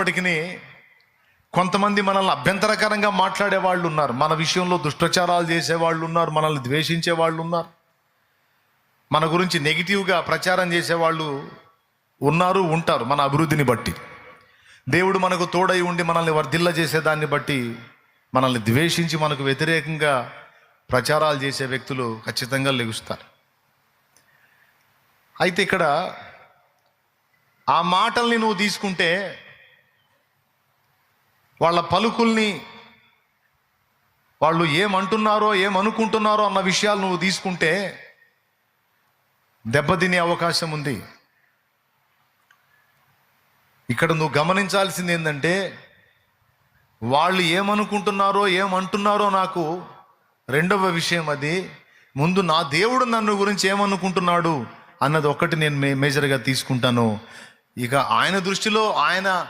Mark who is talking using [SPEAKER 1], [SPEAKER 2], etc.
[SPEAKER 1] ఉన్నప్పటికీ కొంతమంది మనల్ని అభ్యంతరకరంగా మాట్లాడే వాళ్ళు ఉన్నారు. మన విషయంలో దుష్టచారాలు చేసే వాళ్ళు ఉన్నారు మనల్ని ద్వేషించే వాళ్ళు ఉన్నారు. మన గురించి నెగిటివ్గా ప్రచారం చేసేవాళ్ళు ఉన్నారు ఉంటారు మన అభివృద్ధిని బట్టి. దేవుడు మనకు తోడై ఉండి మనల్ని వర్ధిల్ల చేసేదాన్ని బట్టి మనల్ని ద్వేషించి మనకు వ్యతిరేకంగా ప్రచారాలు చేసే వ్యక్తులు ఖచ్చితంగా లెగుస్తారు. అయితే ఇక్కడ ఆ మాటల్ని నువ్వు తీసుకుంటే వాళ్ళ పలుకుల్ని వాళ్ళు ఏమంటున్నారో ఏమనుకుంటున్నారో అన్న విషయాలు నువ్వు తీసుకుంటే దెబ్బతినే అవకాశం ఉంది. ఇక్కడ నువ్వు గమనించాల్సింది ఏంటంటే వాళ్ళు ఏమనుకుంటున్నారో ఏమంటున్నారో నాకు రెండవ విషయం అది. ముందు నా దేవుడు నన్ను గురించి ఏమనుకుంటున్నాడు అన్నది ఒక్కటి నేను మే మేజర్గా తీసుకుంటాను. ఇక ఆయన దృష్టిలో ఆయన